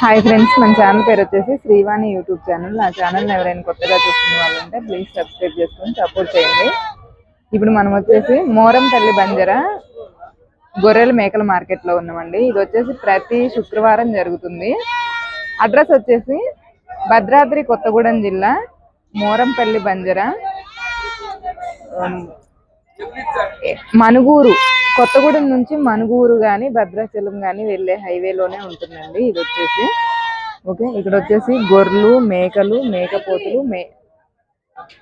Hi friends మన channel పేరు వచ్చేసి శ్రీవాణి యూట్యూబ్ ఛానల్ నా ఛానల్ ఎవరైనా కొత్తగా చూస్తున్న వాళ్ళు ఉంటే ప్లీజ్ సబ్స్క్రైబ్ చేసుకొని సపోర్ట్ చేయండి. ఇప్పుడు మనం వచ్చేసి మోరం తల్లి బంజర గొర్రెల మేకల మార్కెట్లో ఉన్నామండి. ఇది వచ్చేసి ప్రతి శుక్రవారం జరుగుతుంది. అడ్రస్ వచ్చేసి భద్రాద్రి కొత్తగూడెం జిల్లా మోరంపల్లి బంజర మనుగూరు కొత్తగూడెం నుంచి మనుగూరు కానీ భద్రాచలం కానీ వెళ్ళే హైవేలోనే ఉంటుందండి ఇది వచ్చేసి. ఓకే ఇక్కడ వచ్చేసి గొర్రెలు మేకలు మేకపోతులు మే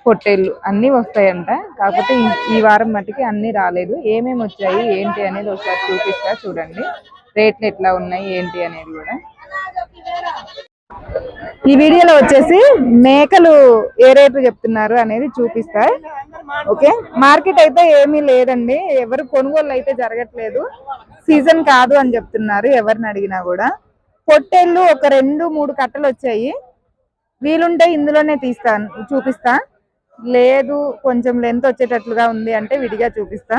పొట్టేళ్ళు అన్నీ వస్తాయంట. కాకపోతే ఈ- వారం మట్టుకి అన్నీ రాలేదు. ఏమేమి వచ్చాయి ఏంటి అనేది ఒకసారి చూపిస్తా చూడండి. రేట్లు ఎట్లా ఉన్నాయి ఏంటి అనేది కూడా. ఈ వీడియోలో వచ్చేసి మేకలు ఏ రేటు చెప్తున్నారు అనేది చూపిస్తా. ఓకే? మార్కెట్ అయితే ఏమీ లేదండి. ఎవరు కొనుగోలు అయితే జరగట్లేదు. సీజన్ కాదు అని చెప్తున్నారు. ఎవరిని అడిగినా కూడా. పొట్టేళ్ళు ఒక రెండు మూడు కట్టలు వచ్చాయి. వీలుంటే ఇందులోనే తీస్తాను చూపిస్తా. లేదు కొంచెం లెంత్ వచ్చేటట్లుగా ఉంది అంటే విడిగా చూపిస్తా.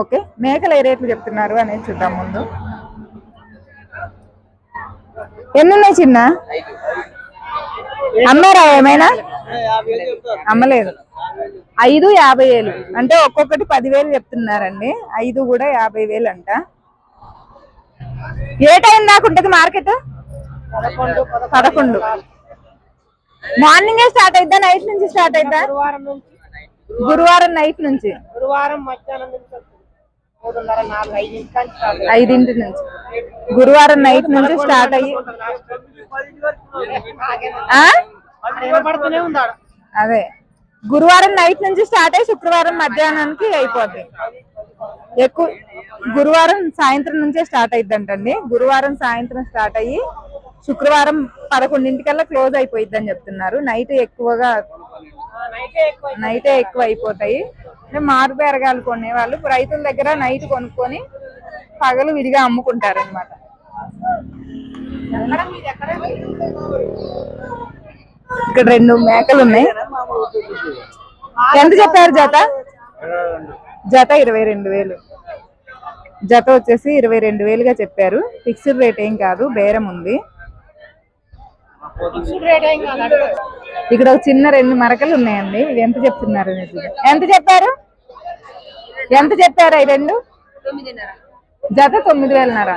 ఓకే? మేకలు ఏ రేట్లు చెప్తున్నారు అనేది చూద్దాం ముందు. ఎన్ని ఉన్నాయి చిన్న? అమ్మారా ఏమైనా? అమ్మలేదు. ఐదు యాభై వేలు. అంటే ఒక్కొక్కటి పదివేలు చెప్తున్నారండి. ఐదు కూడా యాభై వేలు అంట. ఏ టైం దాకా ఉంటుంది మార్కెట్? పదకొండు మార్నింగే స్టార్ట్ అయిద్దా నైట్ నుంచి స్టార్ట్ అయిద్దా? గురువారం నైట్ నుంచి. గురువారం మధ్యాహ్నం ఐదింటి నుంచి. గురువారం నైట్ నుంచి స్టార్ట్ అయ్యి? అది. గురువారం నైట్ నుంచి స్టార్ట్ అయ్యి శుక్రవారం మధ్యాహ్నానికి అయిపోద్ది. ఎక్కువ గురువారం సాయంత్రం నుంచే స్టార్ట్ అయిద్దంటండి. గురువారం సాయంత్రం స్టార్ట్ అయ్యి శుక్రవారం పదకొండింటికల్లా క్లోజ్ అయిపోయిద్ది అని చెప్తున్నారు. నైట్ ఎక్కువగా నైటే ఎక్కువ అయిపోతాయి. అంటే మారు బెరగాలు కొనే వాళ్ళు. రైతుల దగ్గర నైట్ కొనుక్కొని పగలు విడిగా అమ్ముకుంటారు అనమాట ఇక్కడ రెండు మేకలు ఉన్నాయి. ఎంత చెప్పారు జత? జత ఇరవై రెండు వేలు. జత వచ్చేసి ఇరవై రెండు వేలుగా చెప్పారు. ఫిక్స్డ్ రేట్ ఏం కాదు బేరం ఉంది. ఇక్కడ ఒక చిన్న రెండు మరకలు ఉన్నాయండి. ఇవి ఎంత చెప్తున్నారు. ఎంత చెప్పారు? ఎంత చెప్పారు ఈ రెండు? జత తొమ్మిది వేలన్నర.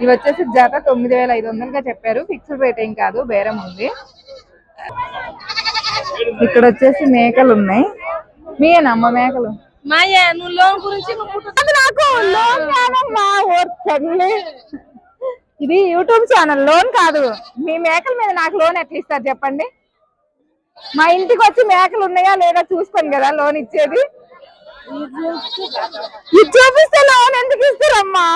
ఇవి వచ్చేసి జత తొమ్మిది వేల ఐదు వందలుగా చెప్పారు. ఫిక్స్డ్ రేట్ ఏం కాదు బేరం ఉంది. ఇక్కడ వచ్చేసి మేకలు ఉన్నాయి. మీయేనమ్మ మేకలు? మాయా నువ్వు లోన్ గురించి నాకు లోన్ కాదమ్మా ఓ తల్లి. ఇది యూట్యూబ్ ఛానల్ లోన్ కాదు. మీ మేకల మీద నాకు లోన్ ఎట్లా ఇస్తారు చెప్పండి? మా ఇంటికి వచ్చి మేకలు ఉన్నాయా లేదా చూసుకోండి కదా లోన్ ఇచ్చేది. ఇది చూపిస్తే లోన్ ఎందుకు ఇస్తారమ్మా?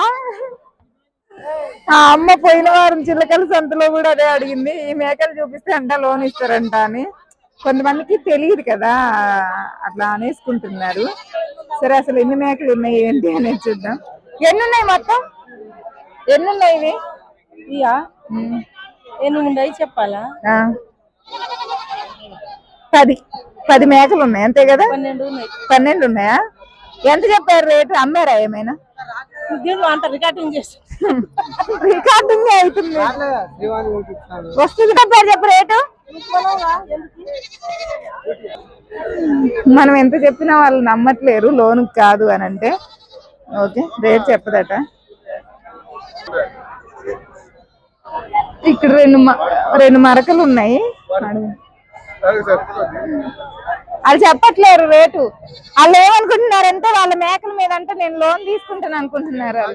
ఆ అమ్మ పోయిన వారం చిల్లకల సంతలో కూడా అదే అడిగింది ఈ మేకలు చూపిస్తే అంట లోన్ ఇస్తారంట అని. కొంతమందికి తెలియదు కదా అట్లా అనేసుకుంటున్నారు. సరే అసలు ఎన్ని మేకలు ఉన్నాయి ఏంటి అనేది చూద్దాం. ఎన్ని ఉన్నాయి మొత్తం? ఎన్ని ఉన్నాయి ఇవి? ఇయా? ఉన్నాయి చెప్పాలా? ఆ. పది. పది మేకలు ఉన్నాయి అంతే కదా? పన్నెండు ఉన్నాయి. పన్నెండు ఉన్నాయా? ఎంత చెప్పారు రేటు? అమ్మారా ఏమైనా? రికార్డింగ్ అవుతుంది. వస్తుంది చెప్పారు చెప్పు రేటు. మనం ఎంత చెప్పినా వాళ్ళు నమ్మట్లేరు లోన్ కాదు అని అంటే. ఓకే రేట్ చెప్పదట. ఇక్కడ రెండు రెండు మరకలు ఉన్నాయి. వాళ్ళు చెప్పట్లేరు రేటు. వాళ్ళు ఏమనుకుంటున్నారంటే వాళ్ళ మేకల మీద అంటే నేను లోన్ తీసుకుంటాను అనుకుంటున్నారు?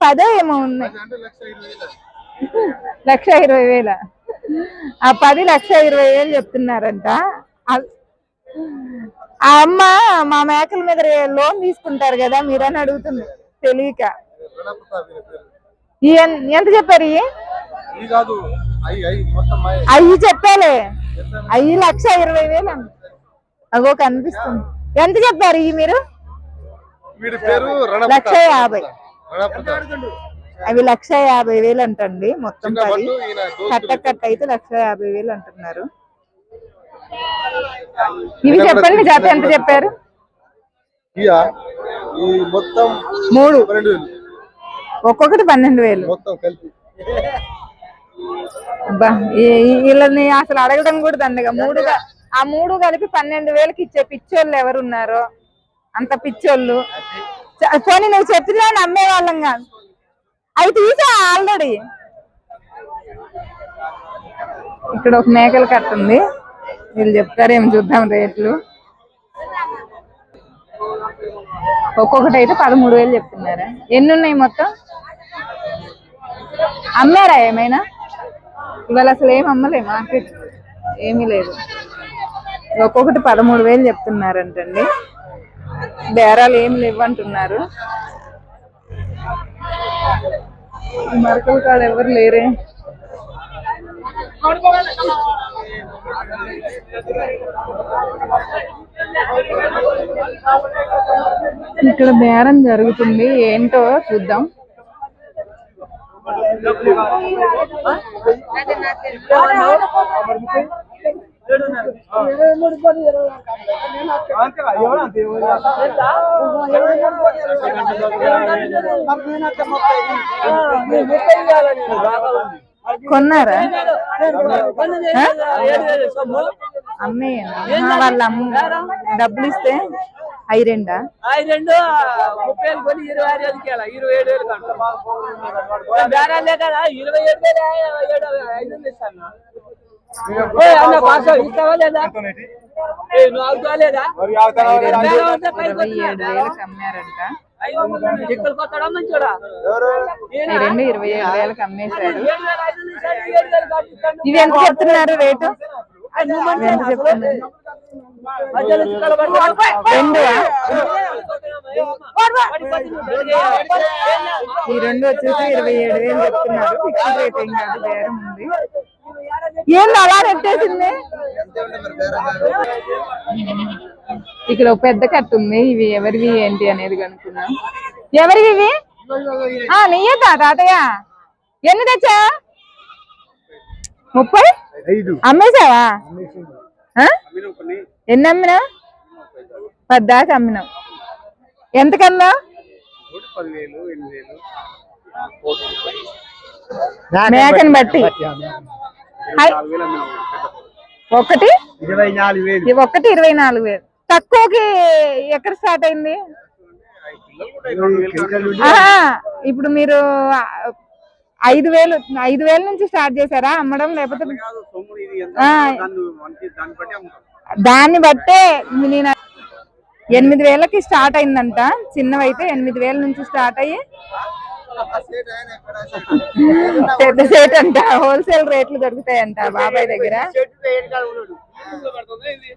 పదో ఏమో ఉన్నాయి. లక్ష ఇరవై వేల? ఆ పది లక్ష ఇరవై వేలు చెప్తున్నారంట. ఆ- అమ్మ మా మేకల మీద లోన్ తీసుకుంటారు కదా మీరని అడుగుతుంది తెలియక. ఎంత చెప్పారు అయ్యి చెప్పాలే. అయ్యి లక్ష ఇరవై వేలు. అగో కనిపిస్తుంది. ఎంత చెప్పారు ఇవి మీరు? లక్ష యాభై. అవి లక్ష యాభై వేలు అంటండి మొత్తం పది. కట్ట కట్ట అయితే లక్ష యాభై వేలు అంటున్నారు. ఇవి చెప్పండి జాత ఎంత చెప్పారు? మొత్తం మూడు. ఒక్కొక్కటి పన్నెండు వేలు. మొత్తం కలిపి. వీళ్ళని అసలు అడగడం కూడా దండగా. మూడు ఆ మూడు కలిపి పన్నెండు వేలకి ఇచ్చే పిచ్చోళ్ళు ఎవరు ఉన్నారో అంత పిచ్చోళ్ళు. పోనీ నువ్వు చెప్పినా నమ్మే వాళ్ళం కాదు. అవి తీసా ఆల్రెడీ. ఇక్కడ ఒక మేకల కట్ట ఉంది. వీళ్ళు చెప్తారేమో చూద్దాం రేట్లు. ఒక్కొక్కటి అయితే పదమూడు వేలు చెప్తున్నారా. ఎన్ని ఉన్నాయి మొత్తం? అమ్మారా ఏమైనా? ఇవాళ అసలు ఏం అమ్మలే మార్కెట్. ఏమీ లేదు. ఒక్కొక్కటి పదమూడు వేలు చెప్తున్నారంటండి. బేరాలు ఏం లేవంటున్నారు. మరకల కాడ ఎవరు లేరే? ఇక్కడ బేరం జరుగుతుంది. ఏంటో చూద్దాం. కొన్నారా? ఆ? అమ్మేయనా వాళ్ళ అమ్మ డబ్బులు ఇస్తే అయి రెండా? అవి రెండు ముప్పై వేలు కొని ఇరవై ఆరు వేలకి వెళ్ళా ఇరవై ఏడు వేలు కంట. బేరాలే కదా ఇరవై ఏడు వేలు ఐదు ఇస్తాను. అమ్మారంట రెండు ఇరవై ఏడు వేలకు. ఇవి ఎంత చెప్తున్నారు రేటు? ఎంత చెప్తున్నారు. రెండు ఈ రెండు వచ్చేసి ఇరవై ఏడు వేలు చెప్తున్నారు. ఫిక్స్డ్ రేట్ ఏం కాదు బేరం ఉంది. ఏంది అలా పెట్టేసింది? ఇక్కడ ఒక పెద్ద కట్ట ఉంది. ఇవి ఎవరివి ఏంటి అనేది కనుక్కుందాం. ఎవరివి ఇవి? ఆ నెయ్యతా తాతయ్య. ఎన్ని తెచ్చా ముప్పై? అమ్మేశావా? ఆ? ఎన్ని అమ్మినా పద్దాకా అమ్మినాం. ఎంతకన్నా మేకని బట్టి. ఒకటి? ఒకటి ఇరవై నాలుగు వేలు. తక్కువకి ఎక్కడ స్టార్ట్ అయింది? ఇప్పుడు మీరు ఐదు వేలు ఐదు వేల నుంచి స్టార్ట్ చేశారా అమ్మడం లేకపోతే? దాన్ని బట్టే నేను ఎనిమిది వేలకి స్టార్ట్ అయిందంట. చిన్నవైతే ఎనిమిది వేల నుంచి స్టార్ట్ అయ్యి పెద్ద సేట్ అంట. హోల్సేల్ రేట్లు దొరుకుతాయంట బాబాయ్ దగ్గర.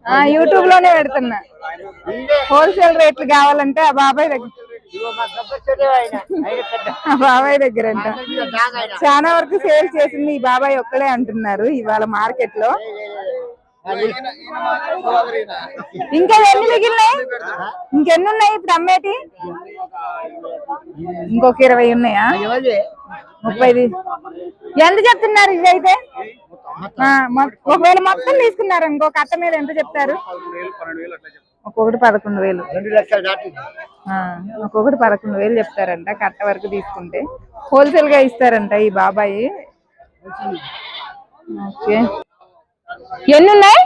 ఆ యూట్యూబ్లోనే పెడుతున్నా. హోల్సేల్ రేట్లు కావాలంటే ఆ బాబాయ్ దగ్గర. బాబాయ్ దగ్గర అంట చాలా వరకు సేల్ చేసింది ఈ బాబాయ్ ఒక్కడే అంటున్నారు ఇవాళ మార్కెట్లో ఇంకా ఎన్ని మిగిలినాయి? ఇంకెన్ని ఉన్నాయి ఇప్పుడు అమ్మేటి? ఇంకొక ఇరవై ఉన్నాయా? ముప్పైది ఎంత చెప్తున్నారు ఇవి అయితే ఒకవేళ మొత్తం తీసుకున్నారు ఇంకొక అట్ట మీద ఎంత చెప్తారు? ఒక్కొక్కటి పదకొండు వేలు. ఒక్కొక్కటి పదకొండు వేలు చెప్తారంట కట్ట వరకు తీసుకుంటే. హోల్సేల్గా ఇస్తారంట ఈ బాబాయి. ఓకే. ఎన్ని ఉన్నాయి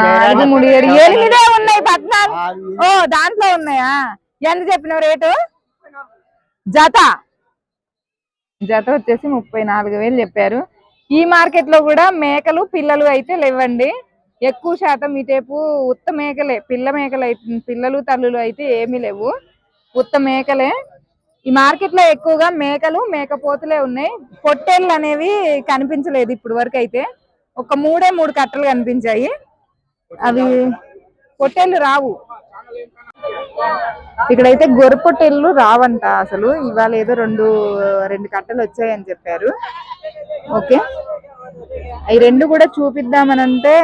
నాలుగు మూడు ఏడు. ఎనిమిదే ఉన్నాయి పద్నాలుగు. ఓ దాంట్లో ఉన్నాయా? ఎంత చెప్పినావు రేటు? జత. జత వచ్చేసి ముప్పై నాలుగు వేలు చెప్పారు. ఈ మార్కెట్లో కూడా మేకలు పిల్లలు అయితే లేవండి. ఎక్కువ శాతం ఇటేపు ఉత్త మేకలే పిల్ల మేకలు అయితే పిల్లలు తల్లులు అయితే ఏమీ లేవు. ఉత్త మేకలే. ఈ మార్కెట్లో ఎక్కువగా మేకలు మేకపోతులే ఉన్నాయి. పొట్టేళ్ళు అనేవి కనిపించలేదు ఇప్పుడు వరకు అయితే. ఒక మూడే మూడు కట్టలు కనిపించాయి. అవి పొట్టేళ్ళు రావు. ఇక్కడైతే గొర్రె పొట్టేళ్ళు రావంట అసలు. ఇవాళ ఏదో రెండు రెండు కట్టలు వచ్చాయని చెప్పారు. ఓకే. అవి రెండు కూడా చూపిద్దామని అంటే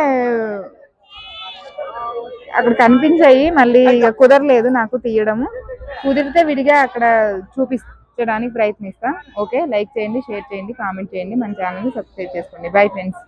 అక్కడ కనిపించాయి. మళ్ళీ ఇక కుదరలేదు నాకు తీయడము. కుదిరితే విడిగా అక్కడ చూపించడానికి ప్రయత్నిస్తా. ఓకే లైక్ చేయండి షేర్ చేయండి కామెంట్ చేయండి. మన ఛానల్ని సబ్స్క్రైబ్ చేసుకోండి. Bye friends.